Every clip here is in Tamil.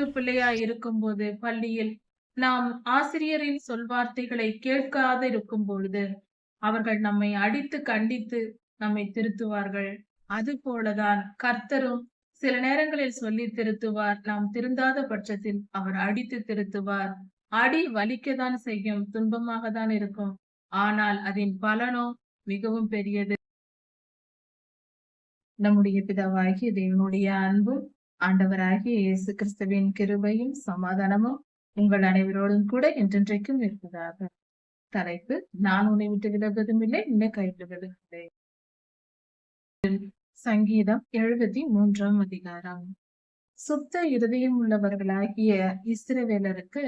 சிறு பிள்ளையாய் இருக்கும்போது பள்ளியில் நாம் ஆசிரியரின் சொல்வார்த்தைகளை கேட்காது இருக்கும் பொழுது அவர்கள் நம்மை அடித்து கண்டித்து நம்மை திருத்துவார்கள். அது போலதான் கர்த்தரும் சில நேரங்களில் சொல்லி திருத்துவார். நாம் திருந்தாத பட்சத்தில் அவர் அடித்து திருத்துவார். அடி வலிக்கதான் செய்யும் துன்பமாக தான் இருக்கும். ஆனால் அதன் பலனோ மிகவும் பெரியது. நம்முடைய பிதாவாகிய தேவனுடைய அன்பும் ஆண்டவராகிய இயேசு கிறிஸ்துவின் கிருபையும் சமாதானமும் உங்கள் அனைவரோடும் கூட என்றென்றைக்கும் இருப்பதாக. தலைப்பு நான் உன்னை விட்டு விலகுவதும் இல்லை உன்னை கைவிடுவதும் இல்லை சங்கீதம் எழுபத்தி மூன்றாம் அதிகாரம். சுத்த இருதயம் உள்ளவர்களாகிய இஸ்ரவேலருக்கு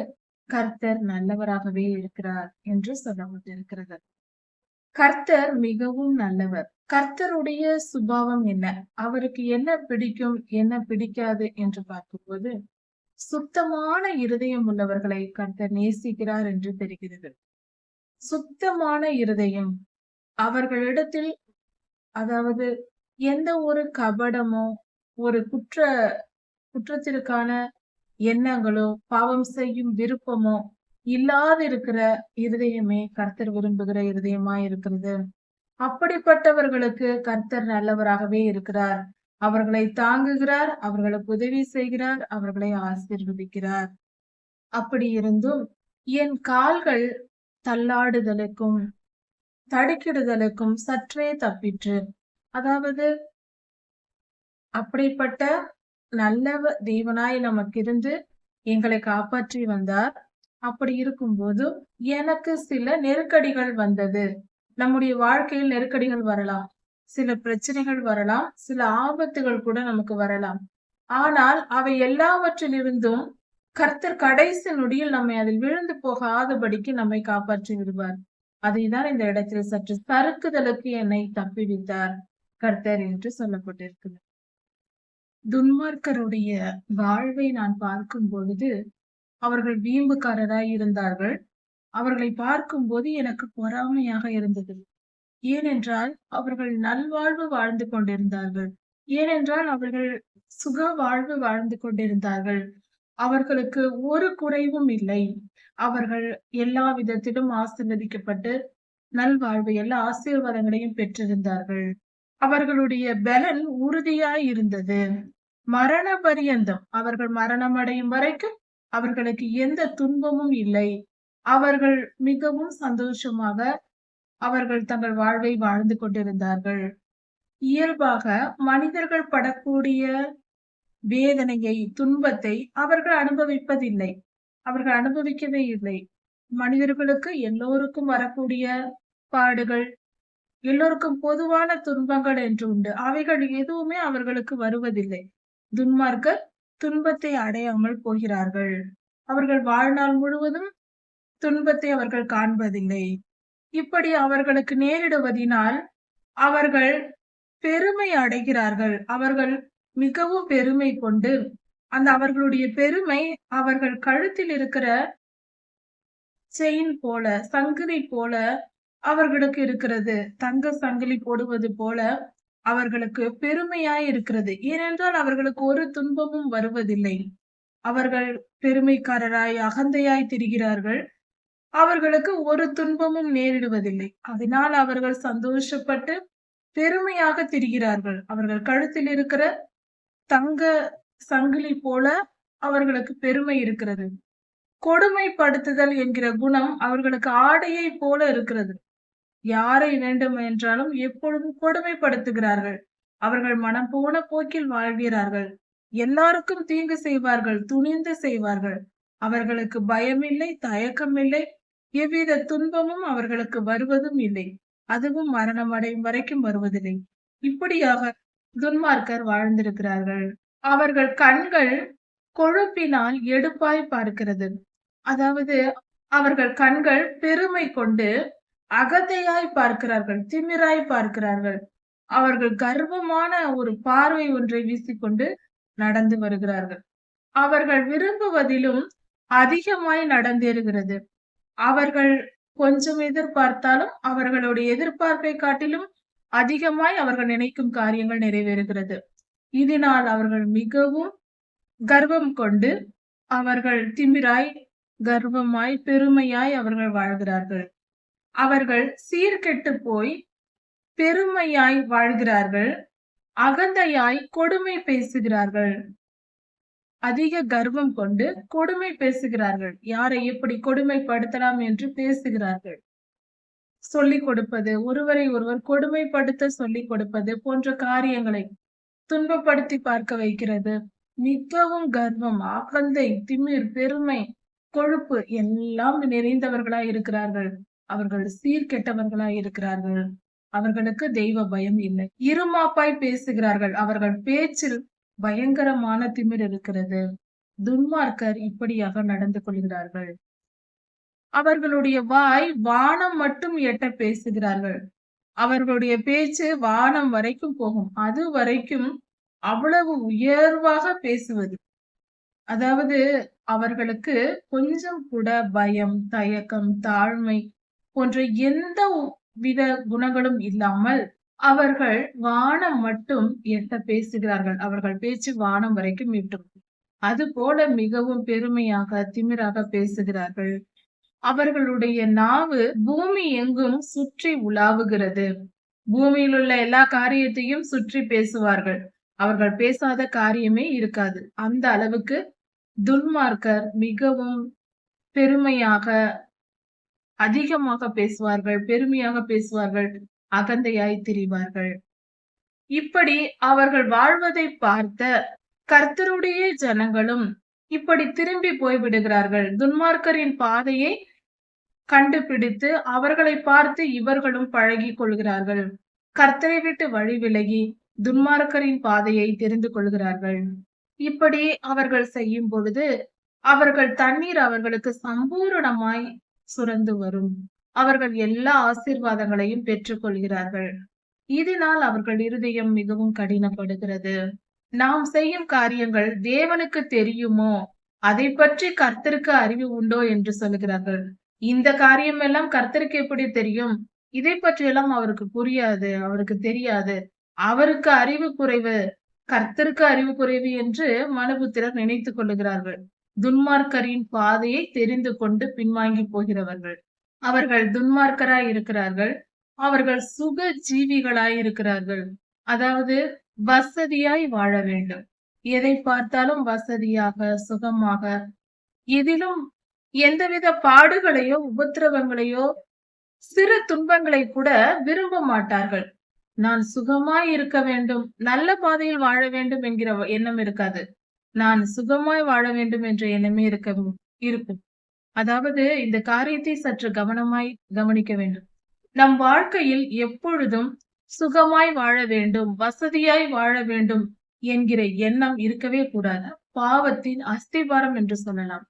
கர்த்தர் நல்லவராகவே இருக்கிறார் என்று சொல்லப்பட்டிருக்கிறது. கர்த்தர் மிகவும் நல்லவர். கர்த்தருடைய சுபாவம் என்ன? அவருக்கு என்ன பிடிக்கும் என்ன பிடிக்காது என்று பார்க்கும்போது சுத்தமான இருதயம் உள்ளவர்களை கர்த்தர் நேசிக்கிறார் என்று தெரிகிறது. சுத்தமான இருதயம் அவர்களிடத்தில் அதாவது எந்த ஒரு கபடமோ ஒரு குற்ற குற்றத்திற்கான எண்ணங்களோ பாவம் செய்யும் விருப்பமோ இல்லாதிருக்கிற இருதயமே கர்த்தர் விரும்புகிற இருதயமா இருக்கிறது. அப்படிப்பட்டவர்களுக்கு கர்த்தர் நல்லவராகவே இருக்கிறார். அவர்களை தாங்குகிறார் அவர்களுக்கு உதவி செய்கிறார் அவர்களை ஆசீர்வதிக்கிறார். அப்படி இருந்தும் என் கால்கள் தள்ளாடுதலுக்கும் தடுக்கிடுதலுக்கும் சற்றே தப்பிற்று. அதாவது அப்படிப்பட்ட நல்ல தேவனாய் நமக்கு இருந்து எங்களை காப்பாற்றி வந்தார். அப்படி இருக்கும்போது எனக்கு சில நெருக்கடிகள் வந்தது. நம்முடைய வாழ்க்கையில் நெருக்கடிகள் வரலாம். சில பிரச்சனைகள் வரலாம். சில ஆபத்துகள் கூட நமக்கு வரலாம். ஆனால் அவை எல்லாவற்றிலிருந்தும் கர்த்தர் கடைசி நொடியில் நம்மை அதில் விழுந்து போகாதபடிக்கு நம்மை காப்பாற்றி விடுவார். அதைதான் இந்த இடத்தில் சற்று சறுக்குதலுக்கு என்னை தப்பிவித்தார். கர்த்தர் என்று சொல்லப்பட்டிருக்கிறது. துன்மார்க்கருடைய வாழ்வை நான் பார்க்கும் பொழுது அவர்கள் வீம்புக்காரராய் இருந்தார்கள். அவர்களை பார்க்கும்போது எனக்கு பொறாமையாக இருந்தது. ஏனென்றால் அவர்கள் நல்வாழ்வு வாழ்ந்து கொண்டிருந்தார்கள். ஏனென்றால் அவர்கள் சுக வாழ்வு வாழ்ந்து கொண்டிருந்தார்கள். அவர்களுக்கு ஒரு குறைவும் இல்லை. அவர்கள் எல்லா விதத்திலும் ஆசீர்வதிக்கப்பட்டு நல்வாழ்வு எல்லா ஆசீர்வாதங்களையும் பெற்றிருந்தார்கள். அவர்களுடைய பலன் உறுதியாய் இருந்தது. மரண பரியந்தம். அவர்கள் மரணம் அடையும் வரைக்கும் அவர்களுக்கு எந்த துன்பமும் இல்லை. அவர்கள் மிகவும் சந்தோஷமாக அவர்கள் தங்கள் வாழ்வை வாழ்ந்து கொண்டிருந்தார்கள். இயல்பாக மனிதர்கள் படக்கூடிய வேதனையை துன்பத்தை அவர்கள் அனுபவிப்பதில்லை. அவர்கள் அனுபவிக்கவே இல்லை. மனிதர்களுக்கு எல்லோருக்கும் வரக்கூடிய பாடுகள் எல்லோருக்கும் பொதுவான துன்பங்கள் என்று உண்டு. அவைகள் எதுவுமே அவர்களுக்கு வருவதில்லை. துன்மார்க்கர் துன்பத்தை அடையாமல் போகிறார்கள். அவர்கள் வாழ்நாள் முழுவதும் துன்பத்தை அவர்கள் காண்பதில்லை. இப்படி அவர்களுக்கு நேரிடுவதினால் அவர்கள் பெருமை அடைகிறார்கள். அவர்கள் மிகவும் பெருமை கொண்டு அந்த அவர்களுடைய பெருமை அவர்கள் கழுத்தில் இருக்கிற செயின் போல சங்கிலி போல அவர்களுக்கு இருக்கிறது. தங்க சங்கிலி போடுவது போல அவர்களுக்கு பெருமையாய் இருக்கிறது. ஏனென்றால் அவர்களுக்கு ஒரு துன்பமும் வருவதில்லை. அவர்கள் பெருமைக்காரராய் அகந்தையாய் திரிகிறார்கள். அவர்களுக்கு ஒரு துன்பமும் நேரிடுவதில்லை. அதனால் அவர்கள் சந்தோஷப்பட்டு பெருமையாக திரிகிறார்கள். அவர்கள் கழுத்தில் இருக்கிற தங்க சங்கிலி போல அவர்களுக்கு பெருமை இருக்கிறது. கொடுமைப்படுத்துதல் என்கிற குணம் அவர்களுக்கு ஆடையை போல இருக்கிறது. யாரை வேண்டும் என்றாலும் எப்பொழுதும் கொடுமைப்படுத்துகிறார்கள். அவர்கள் மனம் போன போக்கில் வாழ்கிறார்கள். எல்லாருக்கும் தீங்கு செய்வார்கள் துணிந்து செய்வார்கள். அவர்களுக்கு பயமில்லை தயக்கமில்லை. எவ்வித துன்பமும் அவர்களுக்கு வருவதும் இல்லை. அதுவும் மரணம் அடையும் வரைக்கும் வருவதில்லை. இப்படியாக துன்மார்க்கர் வாழ்ந்திருக்கிறார்கள். அவர்கள் கண்கள் கொழுப்பினால் எடுப்பாய் பார்க்கிறது. அதாவது அவர்கள் கண்கள் பெருமை கொண்டு அகத்தையாய் பார்க்கிறார்கள் திமிராய் பார்க்கிறார்கள். அவர்கள் கர்வமான ஒரு பார்வை ஒன்றை வீசிக்கொண்டு நடந்து வருகிறார்கள். அவர்கள் விரும்புவதிலும் அதிகமாய் நடந்தேறுகிறது. அவர்கள் கொஞ்சம் எதிர்பார்த்தாலும் அவர்களுடைய எதிர்பார்ப்பை காட்டிலும் அதிகமாய் அவர்கள் நினைக்கும் காரியங்கள் நிறைவேறுகிறது. இதனால் அவர்கள் மிகவும் கர்வம் கொண்டு அவர்கள் திமிராய் கர்வமாய் பெருமையாய் அவர்கள் வாழ்கிறார்கள். அவர்கள் சீர்கெட்டு போய் பெருமையாய் வாழ்கிறார்கள் அகந்தையாய் கொடுமை பேசுகிறார்கள். அதிக கர்வம் கொண்டு கொடுமை பேசுகிறார்கள். யாரை எப்படி கொடுமைப்படுத்தலாம் என்று பேசுகிறார்கள். சொல்லிக் கொடுப்பது ஒருவரை ஒருவர் கொடுமைப்படுத்த சொல்லிக் கொடுப்பது போன்ற காரியங்களை துன்பப்படுத்தி பார்க்க வைக்கிறது. மிகவும் கர்வம் அகந்தை திமிர் பெருமை கொழுப்பு எல்லாம் நிறைந்தவர்களாய் இருக்கிறார்கள். அவர்கள் சீர்கெட்டவர்களாய் இருக்கிறார்கள். அவர்களுக்கு தெய்வ பயம் இல்லை. இருமாப்பாய் பேசுகிறார்கள். அவர்கள் பேச்சில் பயங்கரமான திமிர் இருக்கிறது. துன்மார்க்கர் இப்படியாக நடந்து கொள்கிறார்கள். அவர்களுடைய வாய் வானம் மட்டும் எட்ட பேசுகிறார்கள். அவர்களுடைய பேச்சு வானம் வரைக்கும் போகும். அது வரைக்கும் அவ்வளவு உயர்வாக பேசுவது. அதாவது அவர்களுக்கு கொஞ்சம் கூட பயம் தயக்கம் தாழ்மை போன்ற எந்த வித குணங்களும் இல்லாமல் அவர்கள் வானம் மட்டும் எட்ட பேசுகிறார்கள். அவர்கள் பேச்சு வானம் வரைக்கும் எட்டும் அது போல மிகவும் பெருமையாக திமிராக பேசுகிறார்கள். அவர்களுடைய நாவு பூமி எங்கும் சுற்றி உலாவுகிறது. பூமியில் உள்ள எல்லா காரியத்தையும் சுற்றி பேசுவார்கள். அவர்கள் பேசாத காரியமே இருக்காது. அந்த அளவுக்கு துன்மார்க்கர் மிகவும் பெருமையாக அதிகமாக பேசுவார்கள் பெருமையாக பேசுவார்கள் அகந்தையாய் திரிவார்கள். இப்படி அவர்கள் வாழ்வதை பார்த்த கர்த்தருடைய ஜனங்களும் இப்படி திரும்பி போய்விடுகிறார்கள் துன்மார்க்கரின் பாதையை கண்டுபிடித்து அவர்களை பார்த்து இவர்களும் பழகி கொள்கிறார்கள். கர்த்தரை விட்டு வழி விலகி துன்மார்க்கரின் பாதையை தெரிந்து கொள்கிறார்கள். இப்படி அவர்கள் செய்யும் பொழுது அவர்கள் தண்ணீர் அவர்களுக்கு சம்பூரணமாய் சுரந்து வரும். அவர்கள் எல்லா ஆசீர்வாதங்களையும் பெற்றுக் கொள்கிறார்கள் இதனால் அவர்கள் இருதயம் மிகவும் கடினப்படுகிறது. நாம் செய்யும் காரியங்கள் தேவனுக்கு தெரியுமோ? அதை பற்றி கர்த்தருக்கு அறிவு உண்டோ என்று சொல்லுகிறார்கள் இந்த காரியம் எல்லாம் கர்த்தருக்கு எப்படி தெரியும்? இதை பற்றியெல்லாம் அவருக்கு புரியாது அவருக்கு தெரியாது. அவருக்கு அறிவு குறைவு கர்த்தருக்கு அறிவு குறைவு என்று மனுபுத்திரர் நினைத்துக் கொள்ளுகிறார்கள். துன்மார்க்கரின் பாதையை தெரிந்து கொண்டு பின்வாங்கி போகிறவர்கள். அவர்கள் துன்மார்க்கராய் இருக்கிறார்கள். அவர்கள் சுக ஜீவிகளாய் இருக்கிறார்கள். அதாவது வசதியாய் வாழ வேண்டும். எதை பார்த்தாலும் வசதியாக சுகமாக எதிலும் எந்தவித பாடுகளையோ உபத்திரவங்களையோ சிறு துன்பங்களை கூட விரும்ப மாட்டார்கள். நான் சுகமாய் இருக்க வேண்டும். நல்ல பாதையில் வாழ வேண்டும் என்கிற எண்ணம் இருக்காது. நான் சுகமாய் வாழ வேண்டும் என்ற எண்ணமே இருக்க இருக்கும். அதாவது இந்த காரியத்தை சற்று கவனமாய் கவனிக்க வேண்டும். நம் வாழ்க்கையில் எப்பொழுதும் சுகமாய் வாழ வேண்டும் வசதியாய் வாழ வேண்டும் என்கிற எண்ணம் இருக்கவே கூடாது. பாவத்தின் அஸ்திபாரம் என்று சொல்லலாம்.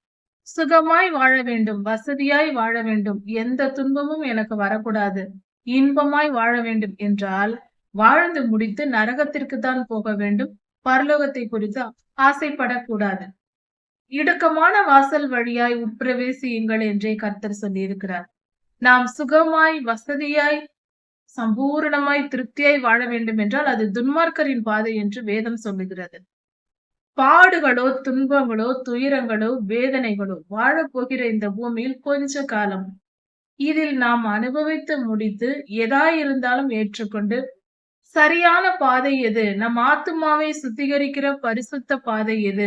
சுகமாய் வாழ வேண்டும் வசதியாய் வாழ வேண்டும் எந்த துன்பமும் எனக்கு வரக்கூடாது. இன்பமாய் வாழ வேண்டும் என்றால் வாழ்ந்து முடித்து நரகத்திற்கு தான் போக வேண்டும் பரலோகத்தை குறித்து ஆசைப்படக்கூடாது. இடுக்கமான வாசல் வழியாய் உட்பிரவேசியுங்கள் என்றே கர்த்தர் சொல்லியிருக்கிறார். நாம் சுகமாய் வசதியாய் சம்பூரணமாய் திருப்தியாய் வாழ வேண்டும் என்றால் அது துன்மார்க்கரின் பாதை என்று வேதம் சொல்லுகிறது. பாடுகளோ துன்பங்களோ துயரங்களோ வேதனைகளோ வாழப்போகிற இந்த பூமியில் கொஞ்ச காலம் இதில் நாம் அனுபவித்து முடித்து எதாயிருந்தாலும் ஏற்றுக்கொண்டு சரியான பாதை எது? நம் ஆத்துமாவை சுத்திகரிக்கிற பரிசுத்த பாதை எது?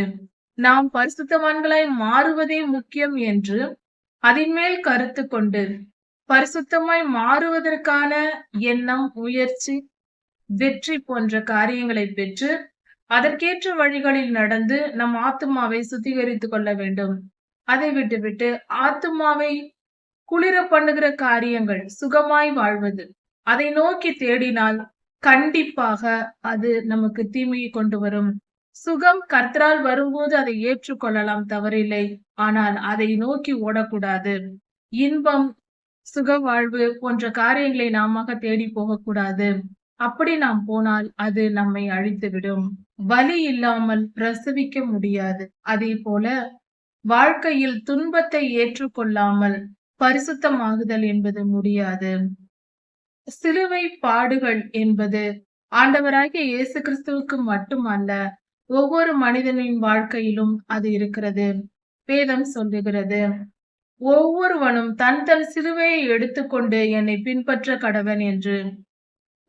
நாம் பரிசுத்தவான்களாய் மாறுவதே முக்கியம் என்று அதன்மேல் கருத்து கொண்டு பரிசுத்தமாய் மாறுவதற்கான எண்ணம் முயற்சி வெற்றி போன்ற காரியங்களை பெற்று அதற்கேற்ற வழிகளில் நடந்து நம் ஆத்துமாவை சுத்திகரித்துக் கொள்ள வேண்டும். அதை விட்டுவிட்டு ஆத்துமாவை குளிர பண்ணுகிற காரியங்கள் சுகமாய் வாழ்வது. அதை நோக்கி தேடினால் கண்டிப்பாக அது நமக்கு தீமையை கொண்டு வரும். சுகம் கர்த்தரால் வரும்போது அதை ஏற்றுக்கொள்ளலாம் தவறில்லை. ஆனால் அதை நோக்கி ஓடக்கூடாது. இன்பம் சுக வாழ்வு போன்ற காரியங்களை நாம தேடி போகக்கூடாது. அப்படி நாம் போனால் அது நம்மை அழித்துவிடும். வலி இல்லாமல் பிரசவிக்க முடியாது. அதே போல வாழ்க்கையில் துன்பத்தை ஏற்றுக்கொள்ளாமல் பரிசுத்தமாகுதல் என்பது முடியாது. சிலுவை பாடுகள் என்பது ஆண்டவராகிய இயேசு கிறிஸ்துவுக்கு மட்டுமல்ல ஒவ்வொரு மனிதனின் வாழ்க்கையிலும் அது இருக்கிறது. வேதம் சொல்லுகிறது ஒவ்வொருவனும் தன் தன் சிலுவையை எடுத்துக்கொண்டு என்னை பின்பற்ற கடவன் என்று.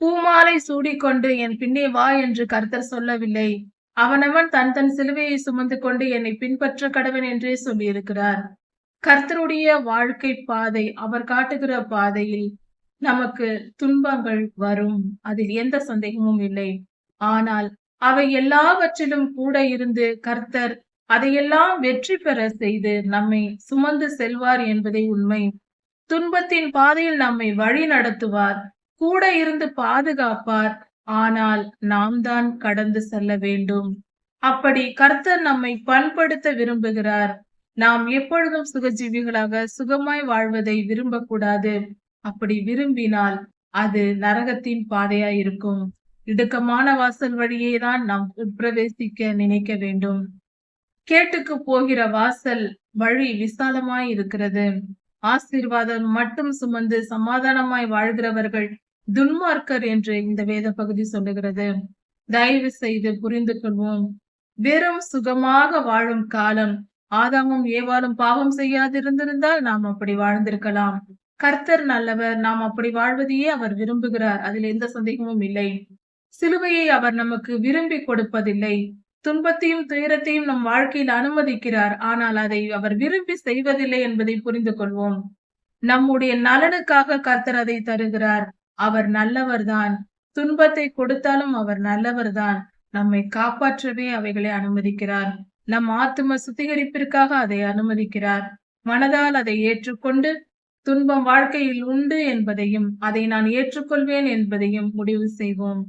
பூமாலை சூடிக்கொண்டு என் பின்னே வா என்று கர்த்தர் சொல்லவில்லை. அவனவன் தன் தன் சிலுவையை சுமந்து கொண்டு என்னை பின்பற்ற கடவன் என்றே சொல்லியிருக்கிறார். கர்த்தருடைய வாழ்க்கை பாதை அவர் காட்டுகிற பாதையில் நமக்கு துன்பங்கள் வரும். அதில் எந்த சந்தேகமும் இல்லை. ஆனால் அவை எல்லாவற்றிலும் கூட இருந்து கர்த்தர் அதையெல்லாம் வெற்றி பெற செய்து நம்மை சுமந்து செல்வார் என்பதே உண்மை. துன்பத்தின் பாதையில் நம்மை வழி நடத்துவார் கூட இருந்து பாதுகாப்பார். ஆனால் நாம் தான் கடந்து செல்ல வேண்டும். அப்படி கர்த்தர் நம்மை பண்படுத்த விரும்புகிறார். நாம் எப்பொழுதும் சுகஜீவிகளாக சுகமாய் வாழ்வதை விரும்பக்கூடாது. அப்படி விரும்பினால் அது நரகத்தின் பாதையா இருக்கும் இடுக்கமான வாசல் வழியே தான் நாம் உட்பிரவேசிக்க நினைக்க வேண்டும். கேட்டுக்கு போகிற வாசல் வழி விசாலமாய் இருக்கிறது ஆசீர்வாதம் மட்டும் சுமந்து சமாதானமாய் வாழ்கிறவர்கள் துன்மார்க்கர் என்று இந்த வேத பகுதி சொல்லுகிறது. தயவு செய்து புரிந்து கொள்வோம். வெறும் சுகமாக வாழும் காலம் ஆதாமும் ஏவாளும் பாவம் செய்யாதிருந்திருந்தால் நாம் அப்படி வாழ்ந்திருக்கலாம். கர்த்தர் நல்லவர் நாம் அப்படி வாழ்வதையே அவர் விரும்புகிறார். அதில் எந்த சந்தேகமும் இல்லை. சிலுவையை அவர் நமக்கு விரும்பி கொடுப்பதில்லை. துன்பத்தையும் துயரத்தையும் நம் வாழ்க்கையில் அனுமதிக்கிறார். ஆனால் அதை அவர் விரும்பி செய்வதில்லை என்பதை புரிந்து கொள்வோம். நம்முடைய நலனுக்காக கர்த்தர் அதை தருகிறார். அவர் நல்லவர்தான். துன்பத்தை கொடுத்தாலும் அவர் நல்லவர்தான். நம்மை காப்பாற்றவே அவைகளை அனுமதிக்கிறார். நம் ஆத்தும சுத்திகரிப்பிற்காக அதை அனுமதிக்கிறார். மனதால் அதை ஏற்றுக்கொண்டு துன்பம் வாழ்க்கையில் உண்டு என்பதையும் அதை நான் ஏற்றுக்கொள்வேன் என்பதையும் முடிவு செய்வோம்.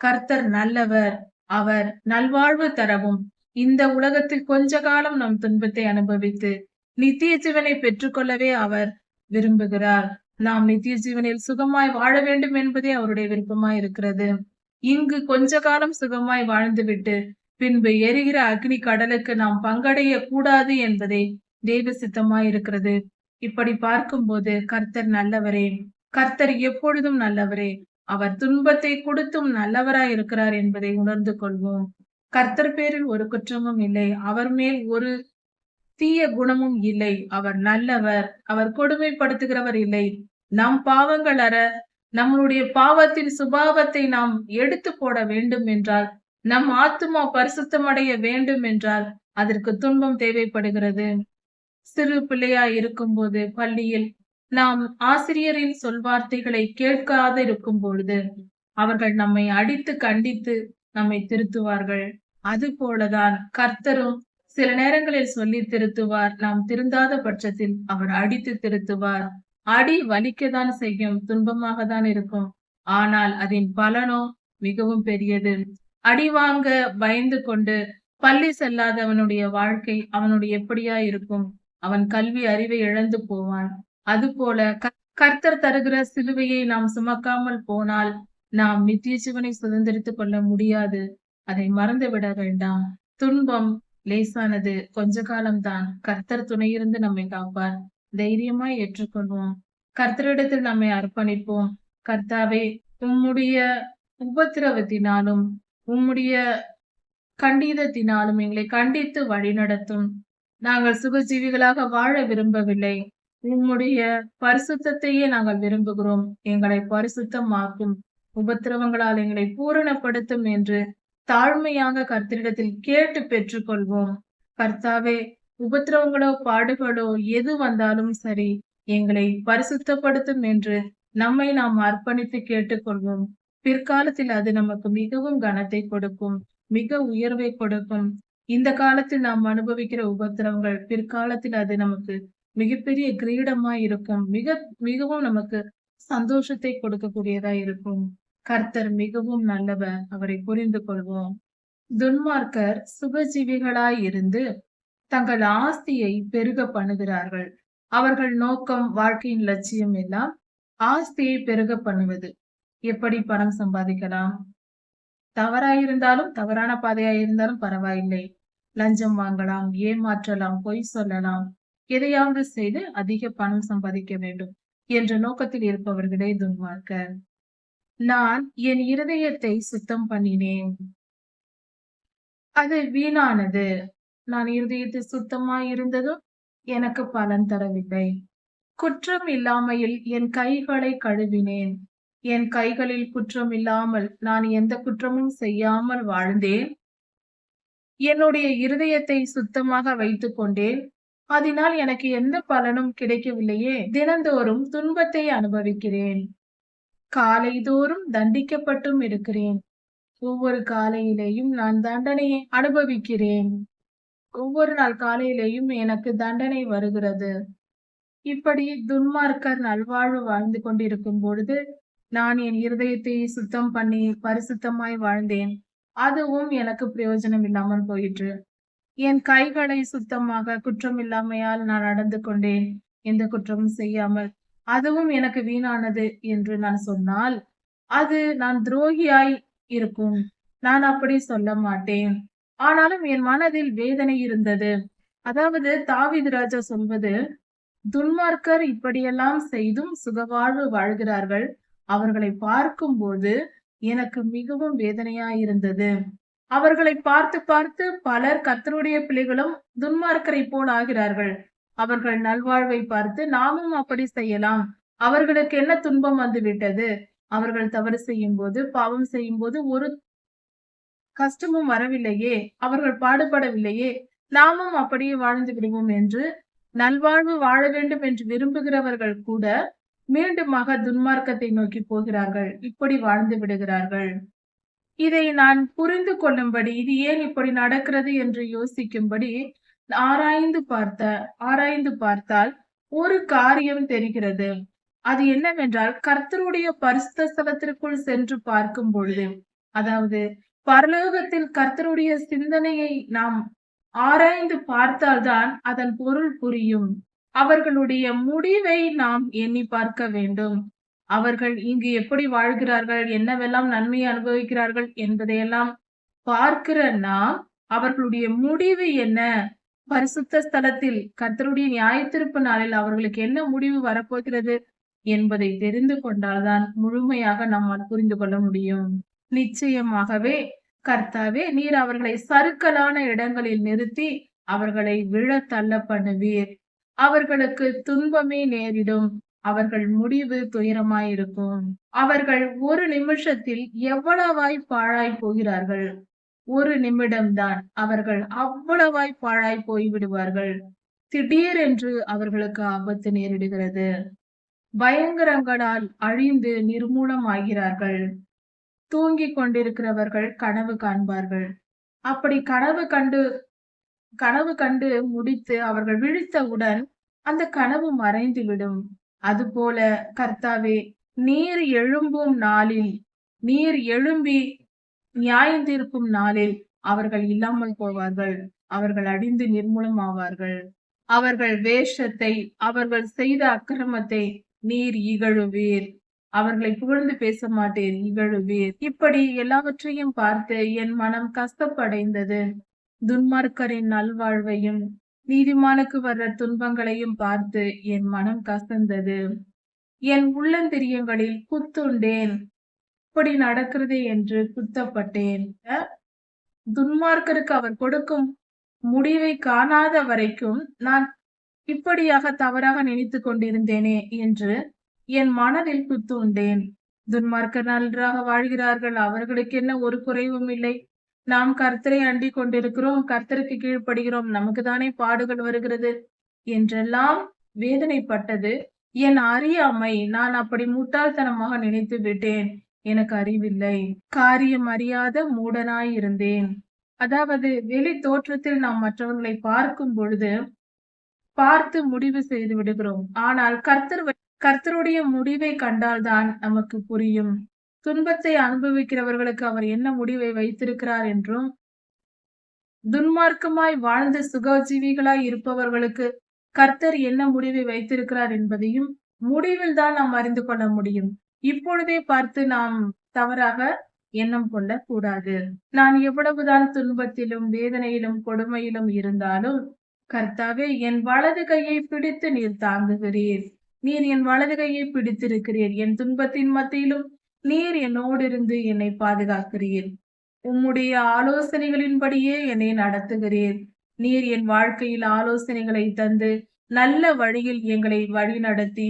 கர்த்தர் நல்லவர் அவர் நல்வாழ்வு தரவும். இந்த உலகத்தில் கொஞ்ச காலம் நம் துன்பத்தை அனுபவித்து நித்திய ஜீவனை பெற்றுக்கொள்ளவே அவர் விரும்புகிறார். நாம் நித்திய ஜீவனில் சுகமாய் வாழ வேண்டும் என்பதே அவருடைய விருப்பமாய் இருக்கிறது. இங்கு கொஞ்ச காலம் சுகமாய் வாழ்ந்துவிட்டு பின்பு எரிகிற அக்னி கடலுக்கு நாம் பங்கடைய கூடாது என்பதே தெய்வ சித்தமாய் இருக்கிறது. இப்படி பார்க்கும்போது கர்த்தர் நல்லவரே கர்த்தர் எப்பொழுதும் நல்லவரே அவர் துன்பத்தை கொடுத்தும் நல்லவராய் இருக்கிறார் என்பதை உணர்ந்து கொள்வோம். கர்த்தர் பேரில் ஒரு குற்றமும் இல்லை அவர் மேல் ஒரு தீய குணமும் இல்லை. அவர் நல்லவர் அவர் கொடுமைப்படுத்துகிறவர் இல்லை. நம் பாவங்கள் அற நம்மளுடைய பாவத்தின் சுபாவத்தை நாம் எடுத்து போட வேண்டும் என்றால் நம் ஆத்துமா பரிசுத்தமடைய வேண்டும் என்றால் அதற்கு துன்பம் தேவைப்படுகிறது. சிறு பிள்ளையா இருக்கும்போது பள்ளியில் நாம் ஆசிரியரின் சொல்வார்த்தைகளை கேட்காது இருக்கும் பொழுது அவர்கள் நம்மை அடித்து கண்டித்து நம்மை திருத்துவார்கள். அது போலதான் கர்த்தரும் சில நேரங்களில் சொல்லி திருத்துவார். நாம் திருந்தாத பட்சத்தில் அவர் அடித்து திருத்துவார். அடி வலிக்கத்தான் செய்யும் துன்பமாக தான் இருக்கும். ஆனால் அதன் பலனோ மிகவும் பெரியது. அடி வாங்க பயந்து கொண்டு பள்ளி செல்லாதவனுடைய வாழ்க்கை அவனுடைய எப்படியா இருக்கும்? அவன் கல்வி அறிவை இழந்து போவான். அதுபோல கர்த்தர் தருகிற சிலுவையை நாம் சுமக்காமல் போனால் நாம் நித்திய சிவனை சுதந்திரித்துக் கொள்ள முடியாது. அதை மறந்து விட வேண்டாம். துன்பம் லேசானது கொஞ்ச காலம்தான். கர்த்தர் துணையிருந்து நம்மை காப்பார். தைரியமாய் ஏற்றுக்கொள்வோம். கர்த்தரிடத்தில் நம்மை அர்ப்பணிப்போம். கர்த்தாவே உம்முடைய உபத்திரவத்தினாலும் உம்முடைய கண்டிதத்தினாலும் எங்களை கண்டித்து வழிநடத்தும். நாங்கள் சுகஜீவிகளாக வாழ விரும்பவில்லை. உம்முடைய பரிசுத்தையே நாங்கள் விரும்புகிறோம். எங்களை பரிசுத்தமாக்கும் உபத்திரவங்களால் எங்களை பூரணப்படுத்தும் என்று தாழ்மையாக கர்த்தரிடத்தில் கேட்டு பெற்றுக்கொள்வோம். கர்த்தாவே உபத்திரவங்களோ பாடுகளோ எது வந்தாலும் சரி எங்களை பரிசுத்தப்படுத்தும் என்று நம்மை நாம் அர்ப்பணித்து கேட்டுக்கொள்வோம். பிற்காலத்தில் அது நமக்கு மிகவும் கனத்தை கொடுக்கும் மிக உயர்வை கொடுக்கும். இந்த காலத்தில் நாம் அனுபவிக்கிற உபத்திரவங்கள் பிற்காலத்தில் அது நமக்கு மிகப்பெரிய கிரீடமா இருக்கும். மிக மிகவும் நமக்கு சந்தோஷத்தை கொடுக்கக்கூடியதா இருக்கும். கர்த்தர் மிகவும் நல்லவர். அவரை புரிந்து கொள்வோம். துன்மார்க்கர் சுபஜீவிகளாய் இருந்து தங்கள் ஆஸ்தியை பெருக பண்ணுகிறார்கள். அவர்கள் நோக்கம் வாழ்க்கையின் லட்சியம் எல்லாம் ஆஸ்தியை பெருக பண்ணுவது. எப்படி பணம் சம்பாதிக்கலாம்? தவறாயிருந்தாலும் தவறான பாதையாயிருந்தாலும் பரவாயில்லை. லஞ்சம் வாங்கலாம் ஏமாற்றலாம் பொய் சொல்லலாம் எதையாவது செய்து அதிக பணம் சம்பாதிக்க வேண்டும் என்ற நோக்கத்தில் இருப்பவர்களே துன்மார்க்கர் நான் என் இருதயத்தை சுத்தம் பண்ணினேன் அது வீணானது. நான் இருதயத்தில் சுத்தமா இருந்ததும் எனக்கு பலன் தரவில்லை. குற்றம் இல்லாமையில் என் கைகளை கழுவினேன். என் கைகளில் குற்றம் இல்லாமல் நான் எந்த குற்றமும் செய்யாமல் வாழ்ந்தேன். என்னுடைய இருதயத்தை சுத்தமாக வைத்துக் கொண்டேன். அதனால் எனக்கு எந்த பலனும் கிடைக்கவில்லையே. தினந்தோறும் துன்பத்தை அனுபவிக்கிறேன். காலைதோறும் தண்டிக்கப்பட்டும் இருக்கிறேன். ஒவ்வொரு காலையிலேயும் நான் தண்டனையை அனுபவிக்கிறேன். ஒவ்வொரு நாள் காலையிலேயும் எனக்கு தண்டனை வருகிறது. இப்படி துன்மார்க்கர் நல்வாழ்வு வாழ்ந்து கொண்டிருக்கும் பொழுது, நான் என் இருதயத்தை சுத்தம் பண்ணி பரிசுத்தமாய் வாழ்ந்தேன். அதுவும் எனக்கு பிரயோஜனம் இல்லாமல் போயிற்று. என் கைகளை சுத்தமாக குற்றமில்லாமையால் நான் நடந்து கொண்டேன். எந்த குற்றமும் செய்யாமல். அதுவும் எனக்கு வீணானது என்று நான் சொன்னால், அது நான் துரோகியாய் இருக்கும். நான் அப்படி சொல்ல மாட்டேன். ஆனாலும் என் மனதில் வேதனை இருந்தது. அதாவது தாவிதராஜா சொல்வது, துன்மார்க்கர் இப்படியெல்லாம் செய்தும் சுகவாழ்வு வாழ்கிறார்கள். அவர்களை பார்க்கும்போது எனக்கு மிகவும் வேதனையாயிருந்தது. அவர்களை பார்த்து பார்த்து பலர் கத்தருடைய பிள்ளைகளும் துன்மார்க்கரை போல் ஆகிறார்கள். அவர்கள் நல்வாழ்வை பார்த்து நாமும் அப்படி செய்யலாம். அவர்களுக்கு என்ன துன்பம் வந்துவிட்டது? அவர்கள் தவறு செய்யும் போது பாவம் செய்யும் போது ஒரு கஷ்டமும் வரவில்லையே. அவர்கள் பாடுபடவில்லையே. நாமும் அப்படியே வாழ்ந்து விடுவோம் என்று நல்வாழ்வு வாழ வேண்டும் என்று விரும்புகிறவர்கள் கூட மீண்டுமாக துன்மார்க்கத்தை நோக்கி போகிறார்கள். இப்படி வாழ்ந்து விடுகிறார்கள். இதை நான் புரிந்து கொள்ளும்படி, இது ஏன் இப்படி நடக்கிறது என்று யோசிக்கும்படி ஆராய்ந்து பார்த்த ஆராய்ந்து பார்த்தால் ஒரு காரியம் தெரிகிறது. அது என்னவென்றால், கர்த்தருடைய பரிசுத்த ஸ்தலத்திற்குள் சென்று பார்க்கும் பொழுது, அதாவது பரலோகத்தில் கர்த்தருடைய சிந்தனையை நாம் ஆராய்ந்து பார்த்தால்தான் அதன் பொருள் புரியும். அவர்களுடைய முடிவை நாம் எண்ணி பார்க்க வேண்டும். அவர்கள் இங்கு எப்படி வாழ்கிறார்கள், என்னவெல்லாம் நன்மையை அனுபவிக்கிறார்கள் என்பதையெல்லாம் பார்க்கிற நாம், அவர்களுடைய முடிவு என்ன? பரிசுத்த ஸ்தலத்தில் கர்த்தருடைய நியாயத்திருப்பு நாளில் அவர்களுக்கு என்ன முடிவு வரப்போகிறது என்பதை தெரிந்து கொண்டால்தான் முழுமையாக நம்மால் புரிந்து கொள்ள முடியும். நிச்சயமாகவே கர்த்தாவே நீர் அவர்களை சறுக்கலான இடங்களில் நிறுத்தி அவர்களை விழ தள்ள பண்ணுவீர். அவர்களுக்கு துன்பமே நேரிடும். அவர்கள் முடிவு துயரமாயிருக்கும். அவர்கள் ஒரு நிமிஷத்தில் எவ்வளவாய் பாழாய் போகிறார்கள். ஒரு நிமிடம்தான் அவர்கள் அவ்வளவாய் பாழாய் போய்விடுவார்கள். திடீரென்று அவர்களுக்கு ஆபத்து நேரிடுகிறது. பயங்கரங்களால் அழிந்து நிர்மூலமாகிறார்கள். தூங்கிக் கொண்டிருக்கிறவர்கள் கனவு காண்பார்கள். அப்படி கனவு கண்டு கனவு கண்டு முடித்து அவர்கள் விழித்தவுடன் அந்த கனவு மறைந்துவிடும். அதுபோல கர்த்தாவே நீர் எழும்பும் நாளில் நீர் எழும்பி நியாயம் தீர்க்கும் நாளில் அவர்கள் இல்லாமல் போவார்கள். அவர்கள் அடிந்து நிர்மூலம் ஆவார்கள் அவர்கள் வேஷத்தை அவர்கள் செய்த அக்கிரமத்தை நீர் இகழுவீர். அவர்களை புகழ்ந்து பேச மாட்டேன் இகழுவீர். இப்படி எல்லாவற்றையும் பார்த்து என் மனம் கஷ்டப்படைந்தது. துன்மார்க்கரின் நல்வாழ்வையும் நீதிமானுக்கு வர்ற துன்பங்களையும் பார்த்து என் மனம் கசந்தது. என் உள்ளந்திரியங்களில் குத்துண்டேன். இப்படி நடக்கிறது என்று குத்தப்பட்டேன். துன்மார்க்கருக்கு அவர் கொடுக்கும் முடிவை காணாத வரைக்கும் நான் இப்படியாக தவறாக நினைத்துக் கொண்டிருந்தேனே என்று என் மனதில் குத்துண்டேன். துன்மார்க்கர் நன்றாக வாழ்கிறார்கள். அவர்களுக்கு என்ன ஒரு குறைவும் இல்லை. நாம் கர்த்தரை அண்டிக் கொண்டிருக்கிறோம். கர்த்தருக்கு கீழ்ப்படுகிறோம். நமக்கு தானே பாடுகள் வருகிறது என்றெல்லாம் வேதனைப்பட்டது என் அறியாமை. நான் அப்படி முட்டாள்தனமாக நினைத்து விட்டேன். எனக்கு அறிவில்லை. காரியம் அறியாத மூடனாய் இருந்தேன். அதாவது வெளி தோற்றத்தில் நாம் மற்றவர்களை பார்க்கும் பொழுது பார்த்து முடிவு செய்து விடுகிறோம். ஆனால் கர்த்தர் கர்த்தருடைய முடிவை கண்டால்தான் நமக்கு புரியும். துன்பத்தை அனுபவிக்கிறவர்களுக்கு அவர் என்ன முடிவை வைத்திருக்கிறார் என்றும், துன்மார்க்கமாய் வாழ்ந்த சுகஜீவிகளாய் இருப்பவர்களுக்கு கர்த்தர் என்ன முடிவை வைத்திருக்கிறார் என்பதையும் முடிவில் தான் நாம் அறிந்து கொள்ள முடியும். இப்பொழுதே பார்த்து நாம் தவறாக எண்ணம் கொள்ள கூடாது. நான் எவ்வளவுதான் துன்பத்திலும், வேதனையிலும், கொடுமையிலும் இருந்தாலும், கர்த்தாவே என் வலது கையை பிடித்து நீர் தாங்குகிறீர். நீர் என் வலது கையை பிடித்திருக்கிறீர். என் துன்பத்தின் மத்தியிலும் நீர் என்னோடு இருந்து என்னை பாதுகாக்கிறீர். உம்முடைய ஆலோசனைகளின்படியே என்னை நடத்துகிறீர். நீர் என் வாழ்க்கையில் ஆலோசனைகளை தந்து நல்ல வழியில் எங்களை வழி நடத்தி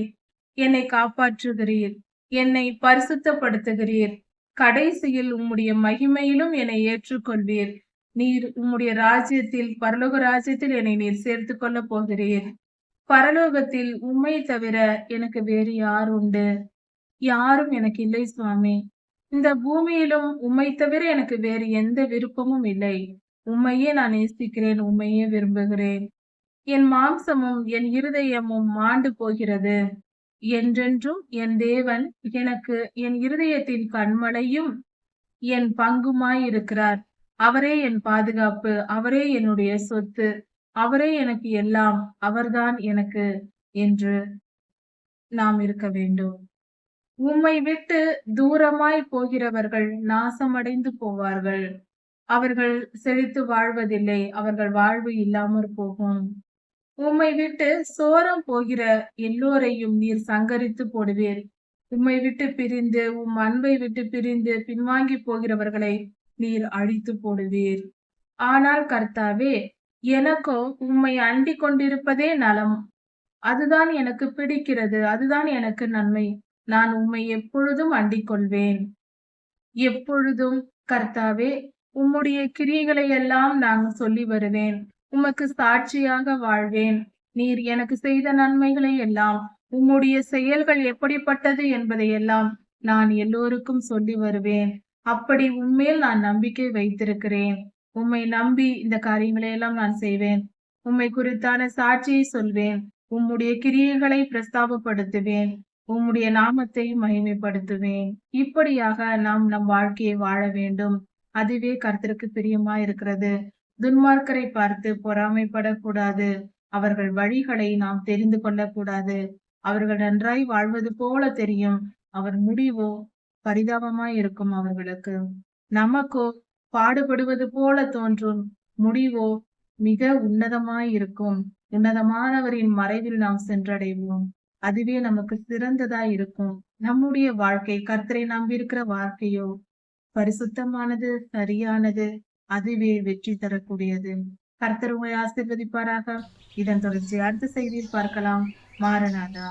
என்னை காப்பாற்றுகிறீர். என்னை பரிசுத்தப்படுத்துகிறீர். கடைசியில் உம்முடைய மகிமையிலும் என்னை ஏற்றுக்கொள்வீர். நீர் உம்முடைய ராஜ்யத்தில் பரலோக ராஜ்யத்தில் என்னை நீர் சேர்த்து கொள்ள போகிறீர். பரலோகத்தில் உம்மை தவிர எனக்கு வேறு யார் உண்டு? யாரும் எனக்கு இல்லை சுவாமி. இந்த பூமியிலும் உம்மை தவிர எனக்கு வேறு எந்த விருப்பமும் இல்லை. உம்மையே நான் நேசிக்கிறேன் உம்மையே விரும்புகிறேன். என் மாம்சமும் என் இருதயமும் மாண்டு போகிறது. என்றென்றும் என் தேவன் எனக்கு என் இருதயத்தின் கண்மலையும் என் பங்குமாய் இருக்கிறார் அவரே என் பாதுகாப்பு அவரே என்னுடைய சொத்து அவரே எனக்கு எல்லாம் அவர்தான் எனக்கு என்று நாம் இருக்க வேண்டும். உம்மை விட்டு தூரமாய் போகிறவர்கள் நாசமடைந்து போவார்கள். அவர்கள் செழித்து வாழ்வதில்லை அவர்கள் வாழ்வு இல்லாமற் போகும். உம்மை விட்டு சோரம் போகிற எல்லோரையும் நீர் சங்கரித்து போடுவீர். உம்மை விட்டு பிரிந்து உம் அன்பை விட்டு பிரிந்து பின்வாங்கி போகிறவர்களை நீர் அழித்து போடுவீர். ஆனால் கர்த்தாவே எனக்கோ உம்மை அண்டிக் கொண்டிருப்பதே நலம். அதுதான் எனக்கு பிடிக்கிறது அதுதான் எனக்கு நன்மை. நான் உம்மை எப்பொழுதும் அண்டிக் கொள்வேன் எப்பொழுதும் கர்த்தாவே உம்முடைய கிரியைகளை எல்லாம் நான் சொல்லி வருவேன். உமக்கு சாட்சியாக வாழ்வேன். நீர் எனக்கு செய்த நன்மைகளை எல்லாம் உம்முடைய செயல்கள் எப்படிப்பட்டது என்பதையெல்லாம் நான் எல்லோருக்கும் சொல்லி வருவேன். அப்படி உண்மையில் நான் நம்பிக்கை வைத்திருக்கிறேன். உம்மை நம்பி இந்த காரியங்களை எல்லாம் நான் செய்வேன். உம்மை குறித்தான சாட்சியை சொல்வேன். உம்முடைய கிரியைகளை பிரஸ்தாபப்படுத்துவேன். உம்முடைய நாமத்தை மகிமைப்படுத்துவேன் இப்படியாக நாம் நம் வாழ்க்கையை வாழ வேண்டும். அதுவே கருத்திற்கு பிரியமா இருக்கிறது துன்மார்க்கரை பார்த்து பொறாமைப்படக்கூடாது. அவர்கள் வழிகளை நாம் தெரிந்து கொள்ளக்கூடாது. அவர்கள் நன்றாய் வாழ்வது போல தெரியும். அவர் முடிவோ பரிதாபமாய் இருக்கும் அவர்களுக்கு. நமக்கோ பாடுபடுவது போல தோன்றும். முடிவோ மிக உன்னதமாய் இருக்கும் உன்னதமானவரின் மறைவில் நாம் சென்றடைவோம். அதுவே நமக்கு சிறந்ததா இருக்கும். நம்முடைய வாழ்க்கை கர்த்தரை நம்பி இருக்கிற வாழ்க்கையோ பரிசுத்தமானது சரியானது அதுவே வெற்றி தரக்கூடியது. கர்த்தர் உங்களை ஆசிர்வதிப்பாராக. இதன் தொடர்ச்சி அடுத்த செய்தியில் பார்க்கலாம். மாறனாதா